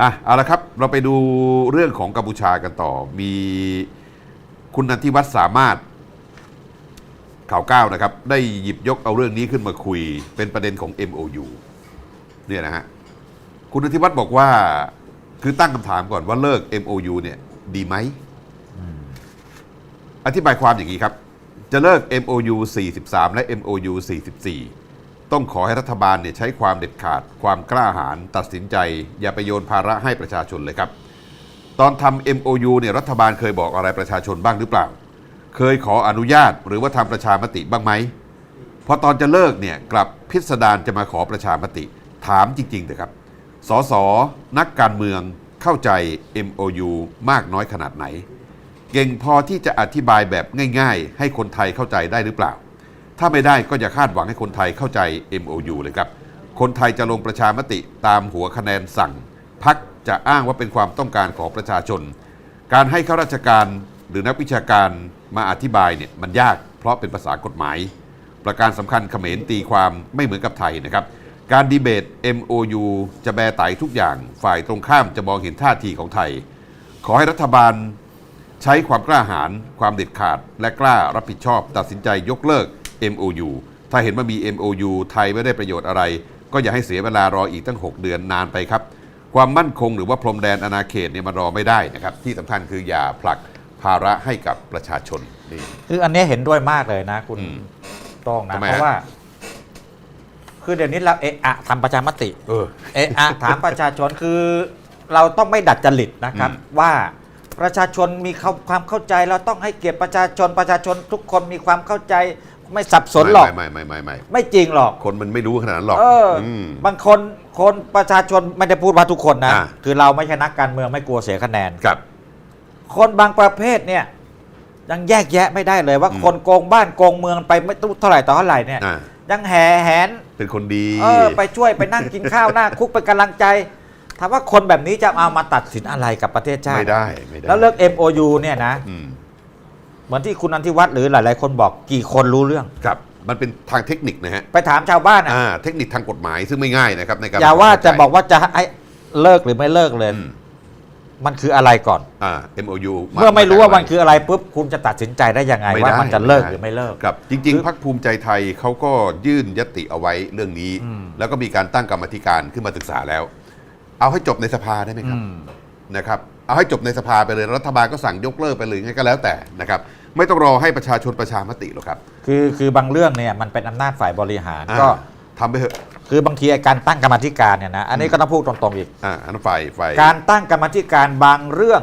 อะเอาละครับ เราไปดูเรื่องของกัมพูชากันต่อ มีคุณนันทิวัฒน์สามารถข่าวก้าวนะครับ ได้หยิบยกเอาเรื่องนี้ขึ้นมาคุย เป็นประเด็นของ MOU เนี่ยนะฮะคุณนันทิวัฒน์บอกว่าคือตั้งคำถามก่อนว่าเลิก MOU เนี่ยดีไหม อธิบายความอย่างนี้ครับ จะเลิก MOU 43 และ MOU 44 ต้องขอให้รัฐบาลเนี่ยใช้ความเด็ดขาด ความกล้าหาญตัดสินใจ อย่าไปโยนภาระให้ประชาชนเลยครับ ตอนทำ MOU เนี่ยรัฐบาลเคยบอกอะไรประชาชนบ้างหรือเปล่า เคยขออนุญาตหรือว่าทำประชามติบ้างไหมพอตอนจะเลิกเนี่ยกลับพิสดารจะมาขอประชามติถามจริงๆเถอะครับสสนักการเมืองเข้าใจ MOU มากน้อยขนาดไหน เก่งพอที่จะอธิบายแบบง่าย ๆ ให้คนไทยเข้าใจได้หรือเปล่า ถ้าไม่ได้ก็อย่าคาดหวังให้คนไทยเข้าใจ MOU เลยครับ คนไทยจะลงประชามติตามหัวคะแนนสั่งพักจะอ้างว่าเป็นความต้องการของประชาชน การให้ข้าราชการหรือนักวิชาการมาอธิบายเนี่ยมันยากเพราะเป็นภาษากฎหมาย ประการสำคัญเขมรตีความไม่เหมือนกับไทยนะครับ การดีเบต MOU จะแบไตทุกอย่าง ฝ่ายตรงข้ามจะมองเห็นท่าทีของไทย ขอให้รัฐบาลใช้ความกล้าหาญความเด็ดขาด และกล้ารับผิดชอบ ตัดสินใจยกเลิก MOU ถ้าเห็นว่ามี MOU ไทยไม่ได้ประโยชน์อะไร ก็อย่าให้เสียเวลารออีกตั้ง 6 เดือนนานไปครับ ความมั่นคงหรือว่าพรมแดนอาณาเขตเนี่ยมันรอไม่ได้นะครับ ที่สำคัญคืออย่าผลักภาระให้กับประชาชนนี่คืออันเนี้ยเห็นด้วยมากเลยนะ คุณอืมโต้องนะทำไมเพราะฮะว่า คือเดี๋ยวนี้เราเอะอะทำประชามติ เออเอะอะถามประชาชนคือ เราต้องไม่ดัดจริตนะครับอืมว่า ประชาชนมีเข้าความเข้าใจเราต้องให้เกียรติประชาชนประชาชนทุกคนมีความเข้าใจไม่สับสนหรอกไม่ไม่ไม่ไม่ไม่ไม่จริงหรอกคนมันไม่รู้ขนาดนั้นหรอกเอออมบางคนคนประชาชนไม่ได้พูดว่าทุกคนนะอ่าคือเราไม่ใช่นักการเมืองไม่กลัวเสียคะแนนครับ คนบางประเภทเนี่ยยังแยกแยะไม่ได้เลยว่าอืมคนโกงบ้านโกงเมืองไปไม่รู้เท่าไหร่ต่อเท่าไหร่เนี่ยอ่ายังแห่แหนเป็นคนดี เออ ไปช่วยไปนั่งกินข้าวหน้าคุกเป็นกำลังใจ ถามว่าคนแบบนี้จะเอามาตัดสินอะไรกับประเทศชาติไม่ได้ไม่ได้แล้วเลิก MOU เนี่ยนะอืมเหมือนที่คุณนันทิวัฒน์หรือหลาย ๆ คนบอกกี่คนรู้เรื่อง ครับ มันเป็นทางเทคนิคนะฮะไปถามชาวบ้านอะอ่าเทคนิคทางกฎหมายซึ่งไม่ง่ายนะครับในการอย่าว่าจะเข้ใจบอกว่าจะให้เลิกหรือไม่เลิกเลย อืมมันคืออะไรก่อน อ่า MOU เมื่อไม่รู้ว่ามันคืออะไรปุ๊บคุณจะตัดสินใจได้ยังไงไม่ว่าได้มันจะเลิกไม่ได้หรือไม่เลิก ครับ จริง ๆพรรคภูมิใจไทยเขาก็ยื่นยติเอาไว้เรื่องนี้ อืม แล้วก็มีการตั้งกรรมาธิการขึ้นมาศึกษาแล้ว เอาให้จบในสภาได้ไหมครับอืมนะครับ เอาให้จบในสภาไปเลยรัฐบาลก็สั่งยกเลิกไปเลยไงก็แล้วแต่นะครับไม่ต้องรอให้ประชาชนประชามติหรอกครับ คือคือบางเรื่องเนี่ยมันเป็นอำนาจฝ่ายบริหารอ่าก็ทำไปเถอะคือบางทีไอ้การตั้งกรรมาธิการเนี่ยนะอันนี้ก็ต้องพูดตรงๆอีกอ่าอันนั้นฝ่ายฝ่ายการตั้งกรรมาธิการบางเรื่อง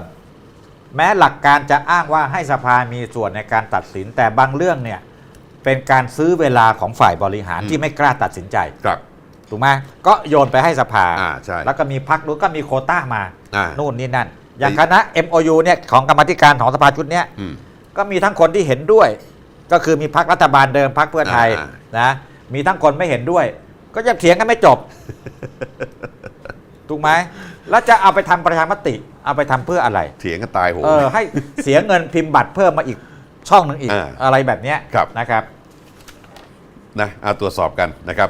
แม้หลักการจะอ้างว่าให้สภามีส่วนในการตัดสินแต่บางเรื่องเนี่ยเป็นการซื้อเวลาของฝ่ายบริหารที่ไม่กล้าตัดสินใจครับ ถูกไหมก็โยนไปให้สภา อ่าใช่แล้วก็มีพักนู้นก็มีโควต้ามาอ่า นู่นนี่นั่น อย่างคณะ MOU เนี่ยของกรรมาธิการของสภาชุดเนี้ย อืม ก็มีทั้งคนที่เห็นด้วย ก็คือมีพักรัฐบาลเดิมพักเพื่อไทยอ่า นะมีทั้งคนไม่เห็นด้วย ก็ยังเถียงกันไม่จบ ถูกไหมแล้วจะเอาไปทำประชามติ เอาไปทำเพื่ออะไร เถียงกันตายโหง เออให้เสียเงินพิมพ์บัตรเพิ่มมาอีกช่องหนึ่งอีก อ่าอะไรแบบเนี้ยครับ นะครับ นะเอาตรวจสอบกันนะครับ